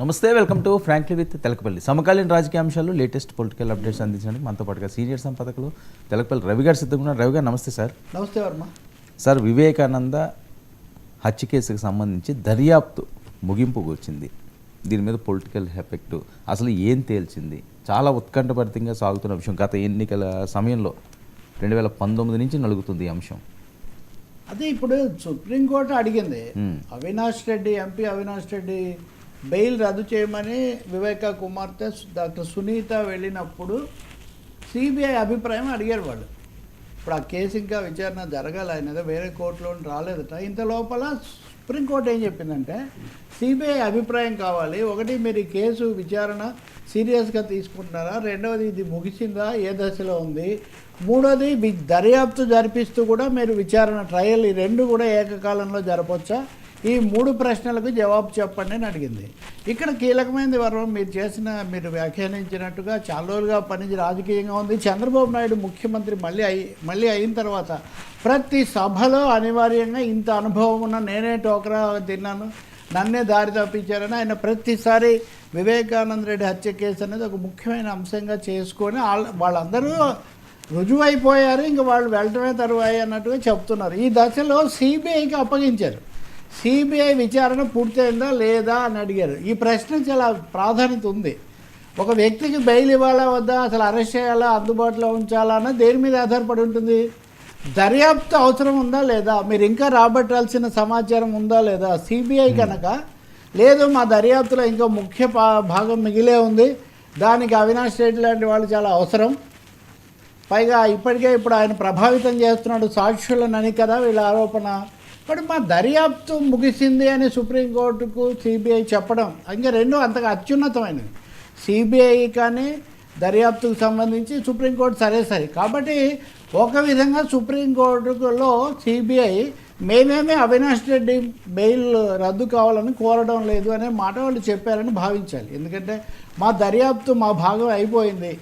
నమస్తే welcome to frankly with Telakapalli. సమకాలీన రాజకీయ అంశాలు లేటెస్ట్ పొలిటికల్ అప్డేట్స్ అందించడానికి మనతో పాటుగా సీనియర్ సంపాదకులు తెలకపల్లి రవి గారు సిద్ధంగా రవి గారు నమస్తే సార్. నమస్తే వర్మ. సార్ వివేకానంద హత్య కేసుకు సంబంధించి దర్యాప్తు ముగింపుకు వచ్చింది. దీని మీద పొలిటికల్ ఎఫెక్ట్ అసలు ఏం తేల్చింది? చాలా ఉత్కంఠభరితంగా సాగుతున్న విషయం. గత ఎన్నికల సమయంలో రెండు వేల పంతొమ్మిది నుంచి నలుగుతుంది ఈ అంశం. అదే ఇప్పుడు సుప్రీంకోర్టు అడిగింది. అవినాష్ రెడ్డి ఎంపీ అవినాష్ రెడ్డి బెయిల్ రద్దు చేయమని వివేక కుమార్తె డాక్టర్ సునీత వెళ్ళినప్పుడు సిబిఐ అభిప్రాయం అడిగారు వాళ్ళు. ఇప్పుడు ఆ కేసు ఇంకా విచారణ జరగాలి ఆయన వేరే కోర్టులో రాలేదట. ఇంత లోపల సుప్రీంకోర్టు ఏం చెప్పిందంటే సిబిఐ అభిప్రాయం కావాలి. ఒకటి మీరు ఈ కేసు విచారణ సీరియస్గా తీసుకుంటున్నారా? రెండవది ఇది ముగిసిందా? ఏ దశలో ఉంది? మూడోది మీ దర్యాప్తు జరిపిస్తూ కూడా మీరు విచారణ ట్రయల్ ఈ రెండు కూడా ఏకకాలంలో జరపవచ్చా ఈ మూడు ప్రశ్నలకు జవాబు చెప్పండి అని అడిగింది. ఇక్కడ కీలకమైనది వరం మీరు చేసిన మీరు వ్యాఖ్యానించినట్టుగా చాలా రోజులుగా పనిచి రాజకీయంగా ఉంది. చంద్రబాబు నాయుడు ముఖ్యమంత్రి మళ్ళీ అయి మళ్ళీ అయిన తర్వాత ప్రతి సభలో అనివార్యంగా ఇంత అనుభవం ఉన్న నేనే టోకరా తిన్నాను. నన్నే దారి తప్పించారని ఆయన ప్రతిసారి వివేకానంద రెడ్డి హత్య కేసు అనేది ఒక ముఖ్యమైన అంశంగా చేసుకొని వాళ్ళ- వాళ్ళందరూ రుజువైపోయారు. ఇంకా వాళ్ళు వెళ్ళటమే తరువాయి అన్నట్టుగా చెప్తున్నారు. ఈ దశలో సిబిఐకి అప్పగించారు. సిబిఐ విచారణ పూర్తయిందా లేదా అని అడిగారు. ఈ ప్రశ్న చాలా ప్రాధాన్యత ఉంది. ఒక వ్యక్తికి బెయిల్ ఇవ్వాలా వద్దా? అసలు అరెస్ట్ చేయాలా? అందుబాటులో ఉంచాలా? అన్న దేని మీద ఆధారపడి ఉంటుంది? దర్యాప్తు అవసరం ఉందా లేదా? మీరు ఇంకా రాబట్టాల్సిన సమాచారం ఉందా లేదా? సిబిఐ కనుక లేదు మా దర్యాప్తులో ఇంకా ముఖ్య భాగం మిగిలే ఉంది. దానికి అవినాష్ రెడ్డి లాంటి వాళ్ళు చాలా అవసరం. పైగా ఇప్పటికే ఇప్పుడు ఆయన ప్రభావితం చేస్తున్నాడు సాక్షులనని కదా వీళ్ళ ఆరోపణ. ఇప్పుడు మా దర్యాప్తు ముగిసింది అని సుప్రీంకోర్టుకు సిబిఐ చెప్పడం ఇంకా రెండు అంతగా అత్యున్నతమైనది సిబిఐ కానీ దర్యాప్తుకు సంబంధించి సుప్రీంకోర్టు సరే సరే. కాబట్టి ఒక విధంగా సుప్రీంకోర్టులో సిబిఐ మేమేమే అవినాష్ రెడ్డి బెయిల్ రద్దు కావాలని కోరడం లేదు అనే మాట వాళ్ళు చెప్పారని భావించాలి. ఎందుకంటే మా దర్యాప్తు మా భాగం అయిపోయింది.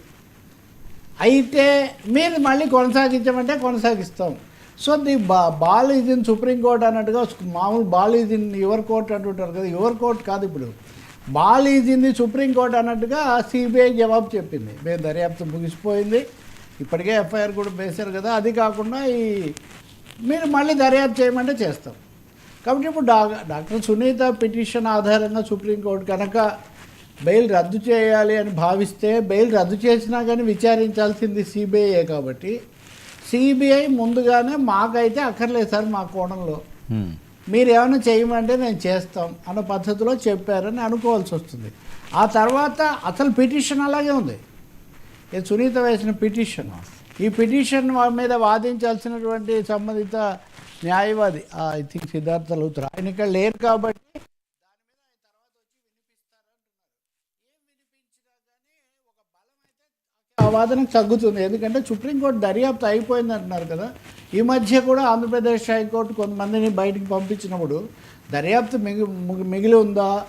అయితే మీరు మళ్ళీ కొనసాగించమంటే కొనసాగిస్తాం. సో ది బా ball is in supreme court అన్నట్టుగా మామూలు ball is in your court అంటుంటారు కదా యువర్ కోర్ట్ కాదు ఇప్పుడు. Ball is in the supreme court అన్నట్టుగా సిబిఐ జవాబు చెప్పింది. మేము దర్యాప్తు ముగిసిపోయింది. ఇప్పటికే ఎఫ్ఐఆర్ కూడా వేశారు కదా అది కాకుండా ఈ మీరు మళ్ళీ దర్యాప్తు చేయమంటే చేస్తాం. కాబట్టి ఇప్పుడు డా డాక్టర్ సునీత పిటిషన్ ఆధారంగా సుప్రీంకోర్టు కనుక బెయిల్ రద్దు చేయాలి అని భావిస్తే బెయిల్ రద్దు చేసినా కానీ విచారించాల్సింది సిబిఐయే కాబట్టి సిబిఐ ముందుగానే మాకైతే అక్కర్లేదు సార్ మా కోణంలో. మీరు ఏమైనా చేయమంటే నేను చేస్తాం అన్న పద్ధతిలో చెప్పారని అనుకోవాల్సి వస్తుంది. ఆ తర్వాత అసలు పిటిషన్ అలాగే ఉంది. సునీత వేసిన పిటిషన్. ఈ పిటిషన్ మీద వాదించాల్సినటువంటి సంబంధిత న్యాయవాది ఐ థింక్ సిద్ధార్థ లూత్రా ఆయన ఇక్కడ లేరు కాబట్టి వాదన తగ్గుతుంది. ఎందుకంటే సుప్రీంకోర్టు దర్యాప్తు అయిపోయింది అంటున్నారు కదా. ఈ మధ్య కూడా ఆంధ్రప్రదేశ్ హైకోర్టు కొంతమందిని బయటికి పంపించినప్పుడు దర్యాప్తు మిగి మిగి- మిగిలి ఉందా?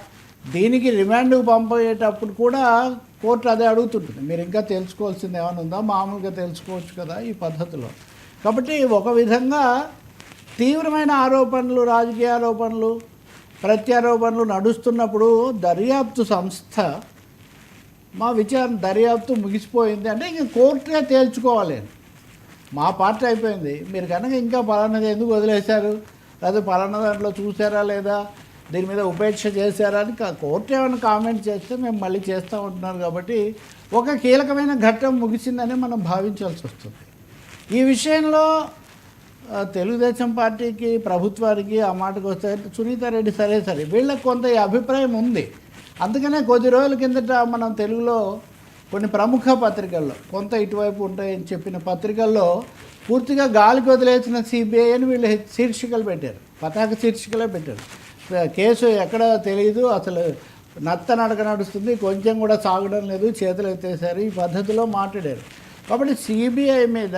దీనికి రిమాండ్కు పంపేటప్పుడు కూడా కోర్టు అదే అడుగుతుంటుంది. మీరు ఇంకా తెలుసుకోవాల్సింది ఏమైనా ఉందా? మామూలుగా తెలుసుకోవచ్చు కదా ఈ పద్ధతిలో. కాబట్టి ఒక విధంగా తీవ్రమైన ఆరోపణలు రాజకీయ ఆరోపణలు ప్రత్యారోపణలు నడుస్తున్నప్పుడు దర్యాప్తు సంస్థ మా విచారణ దర్యాప్తు ముగిసిపోయింది అంటే ఇంక కోర్టునే తేల్చుకోవాలి. అని మా పార్టీ అయిపోయింది. మీరు కనుక ఇంకా పలానాది ఎందుకు వదిలేశారు? లేదా పలానా దాంట్లో చూసారా లేదా? దీని మీద ఉపేక్ష చేశారా అని కా- కోర్టు ఏమైనా కామెంట్ చేస్తే మేము మళ్ళీ చేస్తూ ఉంటున్నారు కాబట్టి ఒక కీలకమైన ఘట్టం ముగిసిందని మనం భావించాల్సి వస్తుంది. ఈ విషయంలో తెలుగుదేశం పార్టీకి ప్రభుత్వానికి ఆ మాటకు వస్తే సునీతారెడ్డి సరే సరే. వీళ్ళకి కొంత ఈ అభిప్రాయం ఉంది. అందుకనే కొద్ది రోజుల కిందట మనం తెలుగులో కొన్ని ప్రముఖ పత్రికల్లో కొంత ఇటువైపు ఉంటాయని చెప్పిన పత్రికల్లో పూర్తిగా గాలికి వదిలేసిన సిబిఐ అని వీళ్ళు శీర్షికలు పెట్టారు. పతాక శీర్షికలే పెట్టారు. కేసు ఎక్కడ తెలియదు అసలు నత్త నడక నడుస్తుంది కొంచెం కూడా సాగడం లేదు చేతులు ఎత్తేసారు ఈ పద్ధతిలో మాట్లాడారు. కాబట్టి సిబిఐ మీద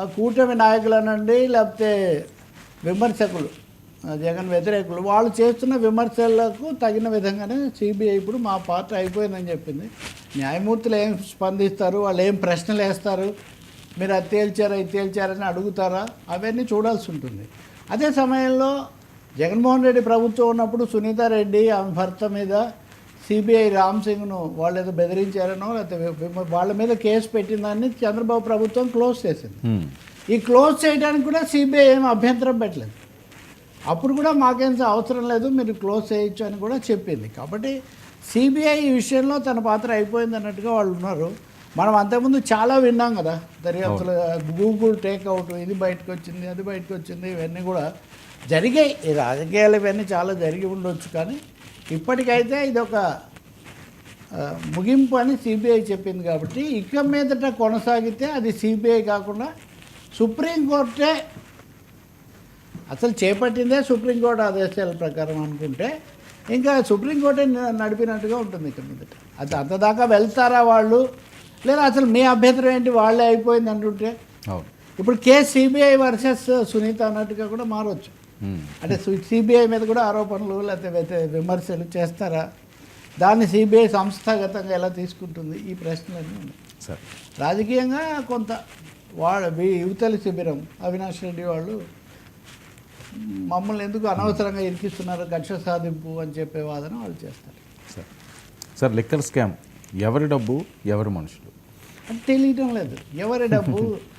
ఆ కూటమి నాయకులనండి లేకపోతే విమర్శకులు జగన్ వ్యతిరేకులు. వాళ్ళు చేస్తున్న విమర్శలకు తగిన విధంగానే సిబిఐ ఇప్పుడు మా పార్టీ అయిపోయిందని చెప్పింది. న్యాయమూర్తులు ఏం స్పందిస్తారు? వాళ్ళు ఏం ప్రశ్నలు వేస్తారు? మీరు అది తేల్చారా ఇది తేల్చారని అడుగుతారా? అవన్నీ చూడాల్సి ఉంటుంది. అదే సమయంలో జగన్మోహన్ రెడ్డి ప్రభుత్వం ఉన్నప్పుడు సునీతారెడ్డి ఆమె భర్త మీద సిబిఐ రామ్ సింగ్ను వాళ్ళు ఏదో బెదిరించారనో లేకపోతే వాళ్ళ మీద కేసు పెట్టిందని చంద్రబాబు ప్రభుత్వం క్లోజ్ చేసింది. ఈ క్లోజ్ చేయడానికి కూడా సిబిఐ ఏం అభ్యంతరం పెట్టలేదు. అప్పుడు కూడా మాకేం అవసరం లేదు మీరు క్లోజ్ చేయొచ్చు అని కూడా చెప్పింది. కాబట్టి సిబిఐ ఈ విషయంలో తన పాత్ర అయిపోయింది అన్నట్టుగా వాళ్ళు ఉన్నారు. మనం అంతకుముందు చాలా విన్నాం కదా దర్యాప్తులు గూగుల్ టేక్అవుట్ ఇది బయటకు వచ్చింది అది బయటకు వచ్చింది ఇవన్నీ కూడా జరిగాయి. ఈ రాజకీయాలు ఇవన్నీ చాలా జరిగి ఉండొచ్చు కానీ ఇప్పటికైతే ఇది ఒక ముగింపు అని సిబిఐ చెప్పింది కాబట్టి ఇక మీదట కొనసాగితే అది సిబిఐ కాకుండా సుప్రీంకోర్టే అసలు చేపట్టిందే సుప్రీంకోర్టు ఆదేశాల ప్రకారం అనుకుంటే ఇంకా సుప్రీంకోర్టే నడిపినట్టుగా ఉంటుంది ఇక మీదట. అది అంతదాకా వెళ్తారా వాళ్ళు? లేదా అసలు మీ అభ్యంతరం ఏంటి? వాళ్ళే అయిపోయింది అంటుంటే? ఇప్పుడు కేసు సిబిఐ వర్సెస్ సునీత అన్నట్టుగా కూడా మారవచ్చు. అంటే సిబిఐ మీద కూడా ఆరోపణలు లేకపోతే విమర్శలు చేస్తారా? దాన్ని సిబిఐ సంస్థాగతంగా ఎలా తీసుకుంటుంది? ఈ ప్రశ్నలన్నీ ఉన్నాయి. రాజకీయంగా కొంత వాళ్ళ యువతల శిబిరం అవినాష్ రెడ్డి వాళ్ళు మమ్మల్ని ఎందుకు అనవసరంగా ఇరికిస్తున్నారు కక్ష సాధింపు అని చెప్పే వాదన వాళ్ళు చేస్తారు. సరే సార్ లిక్కర్ స్కామ్. ఎవరి డబ్బు? ఎవరి మనుషులు? అది తెలియటం లేదు. ఎవరి డబ్బు?